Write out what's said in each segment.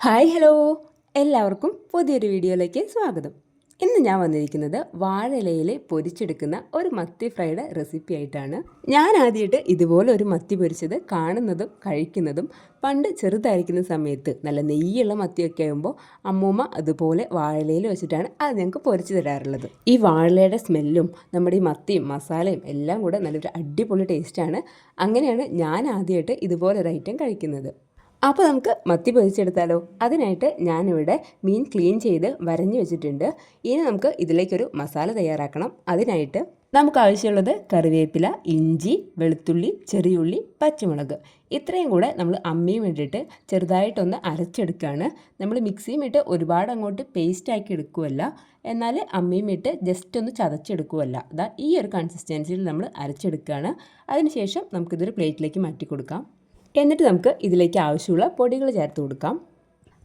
Hi hello. എല്ലാവർക്കും പുതിയൊരു വീഡിയോയിലേക്ക് സ്വാഗതം. ഇന്ന് ഞാൻ വന്നിരിക്കുന്നത് വാഴയിലയിൽ പൊരിച്ചെടുക്കുന്ന ഒരു മത്തി ഫ്രൈഡ് റെസിപ്പി ആയിട്ടാണ്. ഞാൻ ആദ്യമായിട്ട് ഇതുപോലെ ഒരു മത്തി പൊരിച്ചത് കാണുന്നതും കഴിക്കുന്നതും പണ്ട് ചെറുതായിരിക്കുന്ന സമയത്ത് നല്ല നെയ്യുള്ള മത്തിയൊക്കെ ആകുമ്പോൾ അമ്മൂമ്മ അതുപോലെ വാഴയിലയിൽ വെച്ചിട്ടാണ് അത് ഞങ്ങൾക്ക് പൊരിച്ചു തരാറുള്ളത്. ഈ വാഴയിലയുടെ സ്മെല്ലും നമ്മുടെ ഈ മത്തിയും മസാലയും എല്ലാം കൂടെ നല്ലൊരു അടിപൊളി ടേസ്റ്റാണ് അങ്ങനെയാണ് ഞാൻ ആദ്യമായിട്ട് ഇതുപോലെ ഒരു ഐറ്റം കഴിക്കുന്നത്. അപ്പോൾ നമുക്ക് മത്തി പൊതിച്ചെടുത്താലോ അതിനായിട്ട് ഞാനിവിടെ മീൻ ക്ലീൻ ചെയ്ത് വരഞ്ഞു വെച്ചിട്ടുണ്ട്. ഇനി നമുക്ക് ഇതിലേക്കൊരു മസാല തയ്യാറാക്കണം. അതിനായിട്ട് നമുക്ക് ആവശ്യമുള്ളത് കറിവേപ്പില ഇഞ്ചി വെളുത്തുള്ളി ചെറിയുള്ളി പച്ചമുളക്. ഇത്രയും കൂടെ നമ്മൾ അമ്മയും ഇട്ടിട്ട് ചെറുതായിട്ടൊന്ന് അരച്ചെടുക്കുകയാണ് നമ്മൾ മിക്സിയും ഇട്ട് ഒരുപാട് അങ്ങോട്ട് പേസ്റ്റ് ആക്കി എടുക്കുമല്ല എന്നാൽ അമ്മയും ഇട്ട് ജസ്റ്റ് ഒന്ന് ചതച്ചെടുക്കുമല്ല അതാ ഈ ഒരു കൺസിസ്റ്റൻസിയിൽ നമ്മൾ അരച്ചെടുക്കുകയാണ് അതിനുശേഷം നമുക്കിതൊരു പ്ലേറ്റിലേക്ക് മാറ്റി കൊടുക്കാം എന്നിട്ട് നമുക്ക് ഇതിലേക്ക് ആവശ്യമുള്ള പൊടികൾ ചേർത്ത് കൊടുക്കാം.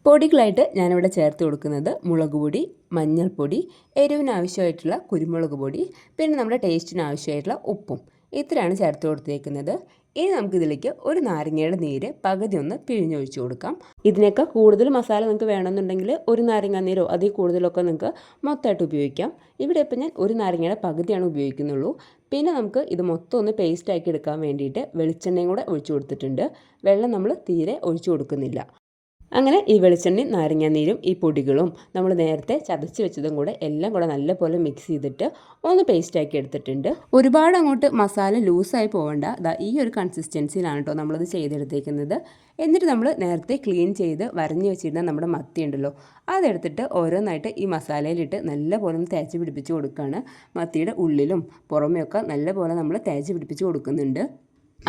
പൊടികളായിട്ട് ഞാനിവിടെ ചേർത്ത് കൊടുക്കുന്നത് മുളക് പൊടി മഞ്ഞൾപ്പൊടി എരിവിന് ആവശ്യമായിട്ടുള്ള കുരുമുളക് പൊടി പിന്നെ നമ്മുടെ ടേസ്റ്റിന് ആവശ്യമായിട്ടുള്ള ഉപ്പും. ഇത്രയാണ് ചേർത്ത് കൊടുത്തേക്കുന്നത്. ഇനി നമുക്കിതിലേക്ക് ഒരു നാരങ്ങയുടെ നീര് പകുതി ഒന്ന് പിഴിഞ്ഞൊഴിച്ചു കൊടുക്കാം. ഇതിനൊക്കെ കൂടുതൽ മസാല നിങ്ങൾക്ക് വേണമെന്നുണ്ടെങ്കിൽ ഒരു നാരങ്ങ നീരോ അതിൽ കൂടുതലൊക്കെ നിങ്ങൾക്ക് മൊത്തമായിട്ട് ഉപയോഗിക്കാം. ഇവിടെ ഇപ്പം ഞാൻ ഒരു നാരങ്ങയുടെ പകുതിയാണ് ഉപയോഗിക്കുന്നുള്ളൂ. പിന്നെ നമുക്ക് ഇത് മൊത്തം ഒന്ന് പേസ്റ്റ് ആക്കി എടുക്കാൻ വേണ്ടിയിട്ട് വെളിച്ചെണ്ണയും കൂടെ ഒഴിച്ചു കൊടുത്തിട്ടുണ്ട്. വെള്ളം നമ്മൾ തീരെ ഒഴിച്ചു കൊടുക്കുന്നില്ല. അങ്ങനെ ഈ വെളിച്ചെണ്ണയും നാരങ്ങാനീരും ഈ പൊടികളും നമ്മൾ നേരത്തെ ചതച്ച് വെച്ചതും കൂടെ എല്ലാം കൂടെ നല്ലപോലെ മിക്സ് ചെയ്തിട്ട് ഒന്ന് പേസ്റ്റാക്കി എടുത്തിട്ടുണ്ട്. ഒരുപാട് അങ്ങോട്ട് മസാല ലൂസായി പോകണ്ട ഈ ഒരു കൺസിസ്റ്റൻസിയിലാണ് കേട്ടോ നമ്മളത് ചെയ്തെടുത്തേക്കുന്നത്. എന്നിട്ട് നമ്മൾ നേരത്തെ ക്ലീൻ ചെയ്ത് വരഞ്ഞ് വെച്ചിരുന്ന നമ്മുടെ മത്തി ഉണ്ടല്ലോ അതെടുത്തിട്ട് ഓരോന്നായിട്ട് ഈ മസാലയിലിട്ട് നല്ലപോലെ ഒന്ന് തേച്ച് പിടിപ്പിച്ച് കൊടുക്കുകയാണ് മത്തിയുടെ ഉള്ളിലും പുറമെയൊക്കെ നല്ലപോലെ നമ്മൾ തേച്ച് പിടിപ്പിച്ച് കൊടുക്കുന്നുണ്ട്.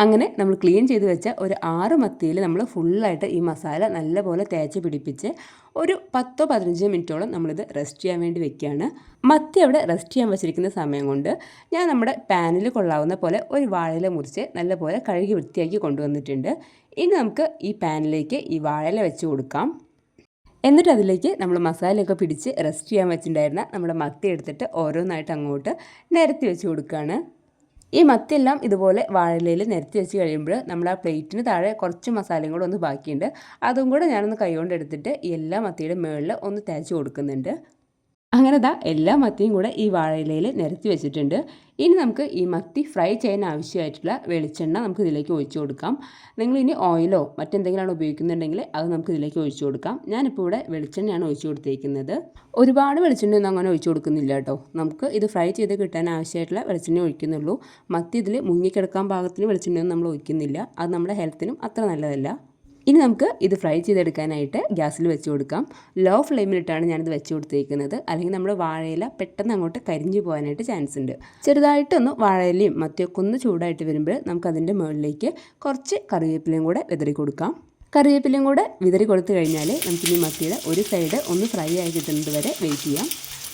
അങ്ങനെ നമ്മൾ ക്ലീൻ ചെയ്ത് വെച്ച ഒരു ആറ് മത്തിയിൽ നമ്മൾ ഫുള്ളായിട്ട് ഈ മസാല നല്ലപോലെ തേച്ച് പിടിപ്പിച്ച് ഒരു പത്തോ പതിനഞ്ചോ മിനിറ്റോളം നമ്മളിത് റെസ്റ്റ് ചെയ്യാൻ വേണ്ടി വെക്കുകയാണ്. മത്തി അവിടെ റെസ്റ്റ് ചെയ്യാൻ വെച്ചിരിക്കുന്ന സമയം കൊണ്ട് ഞാൻ നമ്മുടെ പാനിൽ കൊള്ളാവുന്ന പോലെ ഒരു വാഴയില മുറിച്ച് നല്ലപോലെ കഴുകി വൃത്തിയാക്കി കൊണ്ടുവന്നിട്ടുണ്ട്. ഇനി നമുക്ക് ഈ പാനിലേക്ക് ഈ വാഴയില വെച്ച് കൊടുക്കാം. എന്നിട്ട് അതിലേക്ക് നമ്മൾ മസാലയൊക്കെ പിടിച്ച് റെസ്റ്റ് ചെയ്യാൻ വെച്ചിട്ടുണ്ടായിരുന്ന നമ്മുടെ മത്തി എടുത്തിട്ട് ഓരോന്നായിട്ട് അങ്ങോട്ട് നിരത്തി വെച്ച് കൊടുക്കുകയാണ്. ഈ മത്തിയെല്ലാം ഇതുപോലെ വാഴയിലയിൽ നിരത്തി വെച്ച് കഴിയുമ്പോൾ നമ്മൾ ആ പ്ലേറ്റിന് താഴെ കുറച്ച് മസാലയും കൂടെ ഒന്ന് ബാക്കിയുണ്ട്. അതും കൂടെ ഞാനൊന്ന് കൈകൊണ്ട് എടുത്തിട്ട് എല്ലാ മത്തിയുടെ മുകളിൽ ഒന്ന് തേച്ച് കൊടുക്കുന്നുണ്ട്. അങ്ങനെ ദാ എല്ലാ മത്തിയും കൂടെ ഈ വാഴയിലയിൽ നിരത്തി വെച്ചിട്ടുണ്ട്. ഇനി നമുക്ക് ഈ മത്തി ഫ്രൈ ചെയ്യാൻ ആവശ്യമായിട്ടുള്ള വെളിച്ചെണ്ണ നമുക്ക് ഇതിലേക്ക് ഒഴിച്ചു കൊടുക്കാം. നിങ്ങൾ ഇനി ഓയിലോ മറ്റെന്തെങ്കിലുമാണ് ഉപയോഗിക്കുന്നുണ്ടെങ്കിൽ അത് നമുക്ക് ഇതിലേക്ക് ഒഴിച്ചു കൊടുക്കാം. ഞാനിപ്പോൾ ഇവിടെ വെളിച്ചെണ്ണയാണ് ഒഴിച്ചു കൊടുത്തേക്കുന്നത്. ഒരുപാട് വെളിച്ചെണ്ണയൊന്നും അങ്ങനെ ഒഴിച്ചു കൊടുക്കുന്നില്ല കേട്ടോ. നമുക്ക് ഇത് ഫ്രൈ ചെയ്ത് കിട്ടാൻ ആവശ്യമായിട്ടുള്ള വെളിച്ചെണ്ണ ഒഴിക്കുന്നുള്ളൂ. മത്തി ഇതിൽ മുങ്ങിക്കിടക്കാൻ പാകത്തിന് വെളിച്ചെണ്ണയൊന്നും നമ്മൾ ഒഴിക്കുന്നില്ല. അത് നമ്മുടെ ഹെൽത്തിനും അത്ര നല്ലതല്ല. ഇനി നമുക്ക് ഇത് ഫ്രൈ ചെയ്തെടുക്കാനായിട്ട് ഗ്യാസിൽ വെച്ച് കൊടുക്കാം. ലോ ഫ്ലെയിമിലിട്ടാണ് ഞാനിത് വെച്ച് കൊടുത്തേക്കുന്നത്. അല്ലെങ്കിൽ നമ്മുടെ വാഴയില പെട്ടെന്ന് അങ്ങോട്ട് കരിഞ്ഞു പോകാനായിട്ട് ചാൻസ് ഉണ്ട്. ചെറുതായിട്ടൊന്ന് വാഴയിലയും മത്തിയൊക്കെ ഒന്ന് ചൂടായിട്ട് വരുമ്പോൾ നമുക്ക് അതിന്റെ മുകളിലേക്ക് കുറച്ച് കറിവേപ്പിലയും കൂടെ വിതറി കൊടുക്കാം. കറിവേപ്പിലയും കൂടെ വിതറി കൊടുത്തു കഴിഞ്ഞാൽ നമുക്കിനി മത്തിയുടെ ഒരു സൈഡ് ഒന്ന് ഫ്രൈ ആയി കിട്ടുന്നത് വരെ വെയിറ്റ് ചെയ്യാം.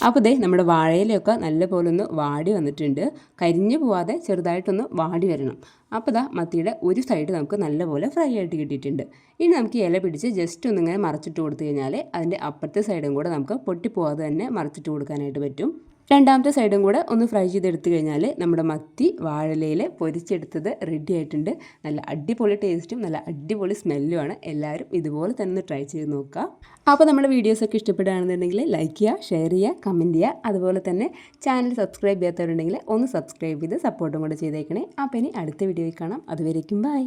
അപ്പോൾ ഇതേ നമ്മുടെ വാഴയിലൊക്കെ നല്ലപോലെ ഒന്ന് വാടി വന്നിട്ടുണ്ട്. കരിഞ്ഞു പോവാതെ ചെറുതായിട്ടൊന്ന് വാടി വരണം. അപ്പോൾ ഇതാ മത്തിയുടെ ഒരു സൈഡ് നമുക്ക് നല്ലപോലെ ഫ്രൈ ആയിട്ട് കിട്ടിയിട്ടുണ്ട്. ഇനി നമുക്ക് ഇല പിടിച്ച് ജസ്റ്റ് ഒന്നിങ്ങനെ മറച്ചിട്ട് കൊടുത്തു കഴിഞ്ഞാൽ അതിന്റെ അപ്പുറത്തെ സൈഡും കൂടെ നമുക്ക് പൊട്ടിപ്പോവാതെ തന്നെ മറച്ചിട്ട് കൊടുക്കാനായിട്ട് പറ്റും. രണ്ടാമത്തെ സൈഡും കൂടെ ഒന്ന് ഫ്രൈ ചെയ്തെടുത്ത് കഴിഞ്ഞാൽ നമ്മുടെ മത്തി വാഴലയിൽ പൊരിച്ചെടുത്തത് റെഡി ആയിട്ടുണ്ട്. നല്ല അടിപൊളി ടേസ്റ്റും നല്ല അടിപൊളി സ്മെല്ലുമാണ് എല്ലാവരും ഇതുപോലെ തന്നെ ട്രൈ ചെയ്ത് നോക്കുക. അപ്പോൾ നമ്മുടെ വീഡിയോസൊക്കെ ഇഷ്ടപ്പെടുകയാണെന്നുണ്ടെങ്കിൽ ലൈക്ക് ചെയ്യുക ഷെയർ ചെയ്യുക കമന്റ് ചെയ്യുക. അതുപോലെ തന്നെ ചാനൽ സബ്സ്ക്രൈബ് ചെയ്യാത്തവരുണ്ടെങ്കിൽ ഒന്ന് സബ്സ്ക്രൈബ് ചെയ്ത് സപ്പോർട്ടും കൂടെ ചെയ്തേക്കണേ. അപ്പോൾ ഇനി അടുത്ത വീഡിയോയിൽ കാണാം. അതുവരേക്കും ബൈ